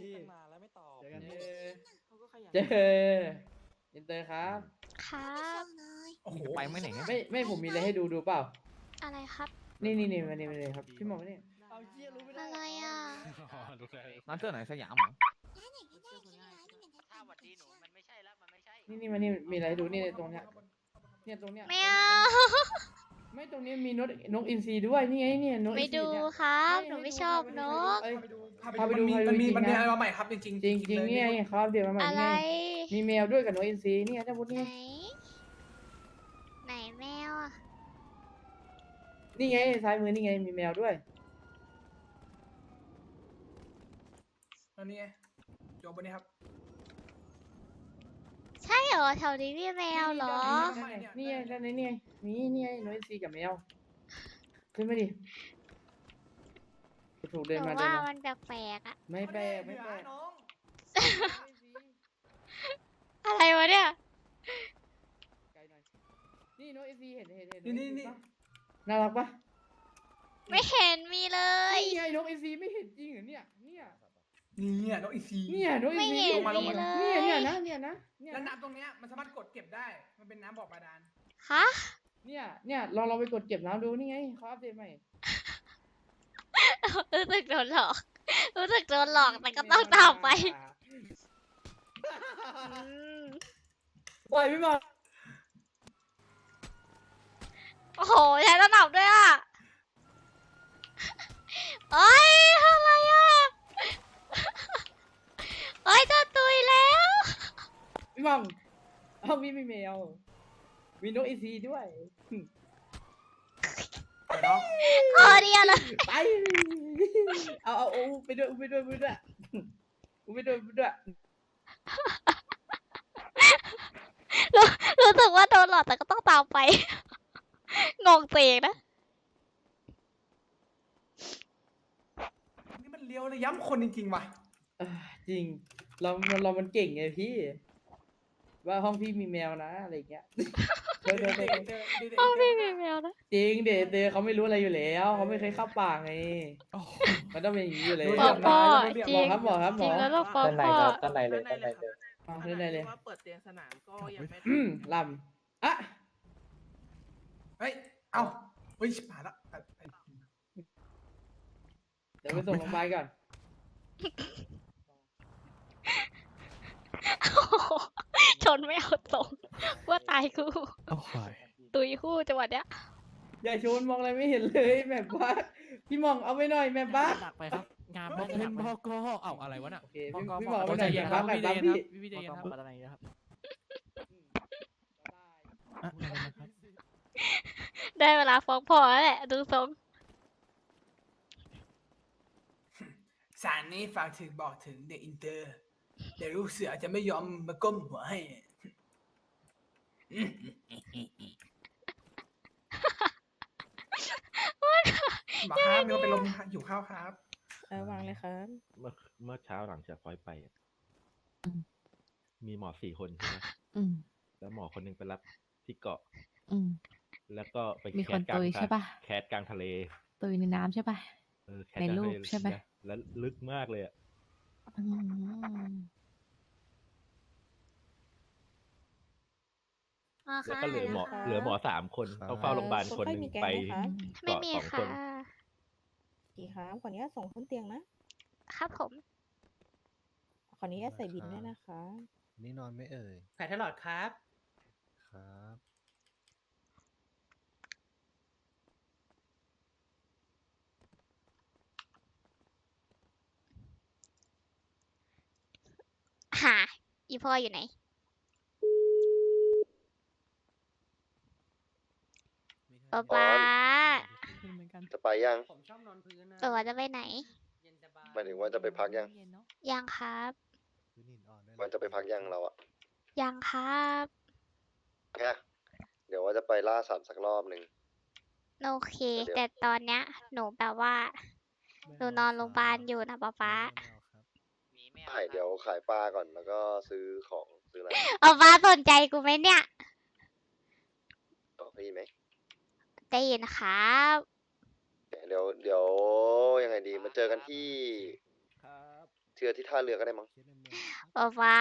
พี่ ตั้งนานแล้วไม่ตอบเจอกันเพี่ขาก็ขยัน เจออินเตอร์ครับ ครับโอ้โหไปไม่ไหนเนี่ย ไม่ไม่ผมมีอะไรให้ดูดูเปล่า อะไรครับ นี่นี่นี่มานี่มานี่ครับพี่หมอมานี่เอาเหี้ยรู้ไม่ได้อะไรอะร้านเสื้อไหนสยามเหรอถ้าหวัดดีหนูมันไม่ใช่แล้วมันไม่ใช่ นี่นี่มานี่มีอะไรให้ดูนี่ตรงเนี้ยเนี่ยตรงเนี้ยไม่เอา ไม่ตรงนี้มีนกนกอินทรีด้วยนี่ไงเนี่ยนกอิไม่นทรีดูเนี่ย ครับไม่หนูไม่ให้ดูชอบให้นดูกเอ้ยพาพาไปไปดูดูมันมีพาไปดูมันมีจริงๆมันมีนะอะไรมาใหม่ครับจริงๆจริงจริงเลยนี่ไงเขาอัปเดตมาใหม่อะไร นี่ไงมีแมวด้วยกับนกอินทรีเนี่ยเจ้าบุญไหน นี่ไหนแมวอะนี่ไงซ้ายมือนี่ไงมีแมวด้วย อันนี้ไงโยมบนนี้ครับ ใช่เหรอแถวนี้มีแมวเหรอ นี่ไงด้านนี้นี่ไงนี่นี่ไงนกอินทรีกับแมว ขึ้นมาดิถูกหเดินนูมาเดินว่ามามันแปลกๆอะไม่แปลกไม่แปลกน้องอะไรวะเนี่ย ไกลหน่อยนี่นกอินทรีเห็นเห็นเห็นนี่นี่นี่ปะน่ารักปะไม่เห็นมีเลย นี่ไงนกอินทรีไม่เห็นจริงเหรอเนี่ยเนี่ย นี่อะน้องอีซีเนี่ยนกอินทรีไม่เห็นลงมาลงมามีเลยเนี่ยเนี่ยนะเนี่ยนะเนี่ยแล้วน้ำตรงเนี้ยมันสามารถกดเก็บได้ มันเป็นน้ำบ่อบาดาลฮะเนี่ยเนี่ยลองเราไปกดเก็บน้ำดูนี่ไงเขาอัปเดตใหม่รู้สึกโดนหลอกรู้สึกโดนหลอกแต่ก็ต้องตามไปอืมปล่อยพี่บอลโอ้โหใช้ระดับด้วยอะเอ้ยอะไรอะเอ้ยจะตุยแล้ว พี่บอล เอามีมีแมว มีนกอินทรีด้วยเดี๋ยวน้องคอเดียวเลยไป เอาเอาเอาไปด้วยไปด้วยไปด้วยไปด้วยไปด้วยรู้สึกว่าโดนหลอกแต่ก็ต้องตามไป งงตัวเองนะ นี่มันเลี้ยวเลยย้ำคนจริงๆว่ะอ่าจริงเราเราเรามันเก่งไงพี่ ว่าห้องพี่มีแมวนะอะไรอย่างเงี้ยเดี๋ยวเดี๋ยวเดี๋ยวเจอเดี๋ยวโอ้เดี๋ยวไม่เดี๋ยวมีแมวนะจริงเดเดเขาไม่รู้อะไรอยู่แล้วเขาไม่เคยเข้าป่าไงมันต้องเป็นอย่างนี้อยู่แล้วปอปอจริหมองครับหมอครับหมจริองแล้วต้องปอด้านในปอครับด้านในเลยด้านในเลยอ๋อเล่นได้เลยว่าเปิดเตียงสนามก็ยังไม่อืมลำอะเฮ้ยเอ้าเฮ้ยชิบหายละไปไปเดี๋ยวไปส่งโรงพยาบาลก่อน โอ้โหช นไม่เอาตรงว่าตายคู่โอ้ยตุยคู่จังหวะเนี้ยอย่าชนมองอะไรไม่เห็นเลยแม่บ้าสพี่มองเอาไว้หน่อยแม่บ้าสดักไปครับ งานบกเป็นบกเอ้าอะไรวะน่ะโอเคพี่พี่มองเอาไว้หน่อยแม่บ้าสแม่บ้าสพี่พี่ใจเย็นครับปัตตานีนะครับอะอะไรนะครับได้เวลาฟ้องพ่อแล้วแหละดูทรงสารนี้ฝากถึงบอกถึงเด็กอินเตอร์ เดี๋ยวลูกเสือจะไม่ยอมมาก้มหัวให้ อืมบอกครับมีคนเป็นลมอยู่ข้าวครับเออวางเลยครับ เมื่อเมื่อเช้าหลังจากฟอยไปอะมีหมอสี่คนใช่ไหมอืม แล้วหมอคนหนึงไปรับที่เกาะ อืม แล้วก็ไปมีแคคนสกลางตุยทะใช่ปะ แคสกลางทะเลตุยในน้ำใช่ปะเออแคสในกลางรูทะปเลใช่ไหม นะแล้วลึกมากเลยอะ อืม แล้วก็เหลือหมอ เหลือหมอสามคนต้องเฝ้าโรงพยาบาลคนหนึ่งไปไม่เกาะมีสองคค่ะนกี่ครับขออนุญาตส่งขึ้นเตียงนะครับผม ขออนุญาตใส่บินด้วยนะคะ นี่นอนไม่เอ่ย แผลทลอดครับ ครับ หา อีพ่ออยู่ไหน ป๊าป๊าจะไปยังผมชอบนอนพื้นนะตัวจะไปไหนเย็นสบายหมายถึงว่าจะไปพักยังเนเนอะยังครับพื้นหินอ่อนด้วยมันจะไปพักยังเราอะยังครับแค่เดี๋ยวว่าจะไปล่าสัตว์สักรอบหนึ่งโอเคเดี๋ยวแต่ตอนเนี้ย หนูแบบว่าหนูนอนโรงพยาบาลอยู่นะป๊าป๊าหนีไม่ใช่เอาเดี๋ยวขายปลาก่อนแล้วก็ซื้อของซื้ออะไรป๊าป๊าสนใจกูไหมเนี่ยต่อพี่ไหม ได้ยินครับเดี๋ยวเดี๋ยวยังไงดีมาเจอกันที่ครับเจอที่ท่าเรือก็ได้มั้งป๊าป๊า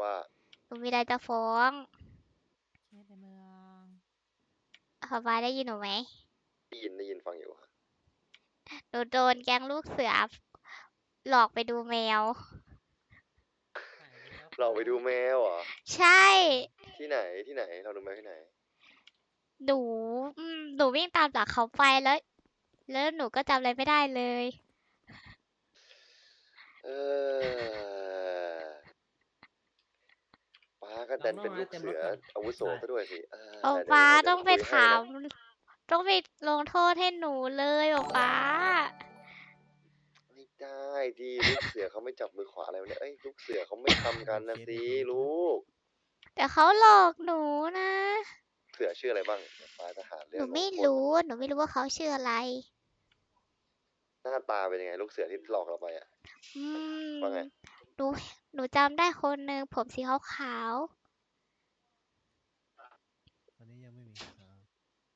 ว่าหนูมีอะไรจะฟ้องเคสในเมืองป๊าป๊าได้ยินหนูไหมได้ยินได้ยินฟังอยู่ค่ะหนูโดนแก๊งลูกเสือ หลอกไปดูแมวเราไปดูแมวเหรอใช่ ที่ไหนที่ไหนเราดูแมวที่ไหน หนูอืมหนูวิ่งตามหลังเขาไปแล้ว แล้วหนูก็จำอะไรไม่ได้เลย เออป้าก็ดันเป็นลูกเสืออาวุโสซะด้วยสิเออป๊าเดี๋ยวป๊าเดี๋ยวต้องไปคุยให้ถามนะต้องไปลงโทษให้หนูเลยป๊าป๊าไม่ได้ดีลูกเสือเขาไม่จับมือขวาอะไรวะเนี่ยเอ้ยลูกเสือเขาไม่ทำกันนะสิลูก แต่เขาหลอกหนูนะเสือชื่ออะไรบ้างป้าจะหาหเรื่องนูลงไม่โทษรู้ หนูไม่รู้ว่าเขาชื่ออะไรหน้าตาเป็นยังไง ลูกเสือที่หลอกเราไปอะ อืมว่าไง หนูหนูจำได้คนหนึ่งผมสีขาวตอนนี้ยังไม่มีครับ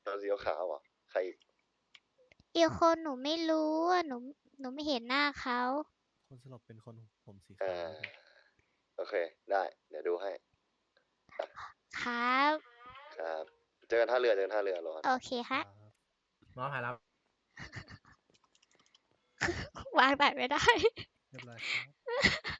ตอนสีขาวๆเหรอใครอีกๆอีกคนหนูไม่รู้อะหนูหนูไม่เห็นหน้าเขาคนสลบเป็นคนผมสีเอขาวอโอเค ได้ เดี๋ยวดูให้ครับ ครับ เจอกันท่าเรือเจอกันท่าเรือรอโอเคฮะหมอหายแล้ววางไหนไม่ได้ เรียบร้อยครับ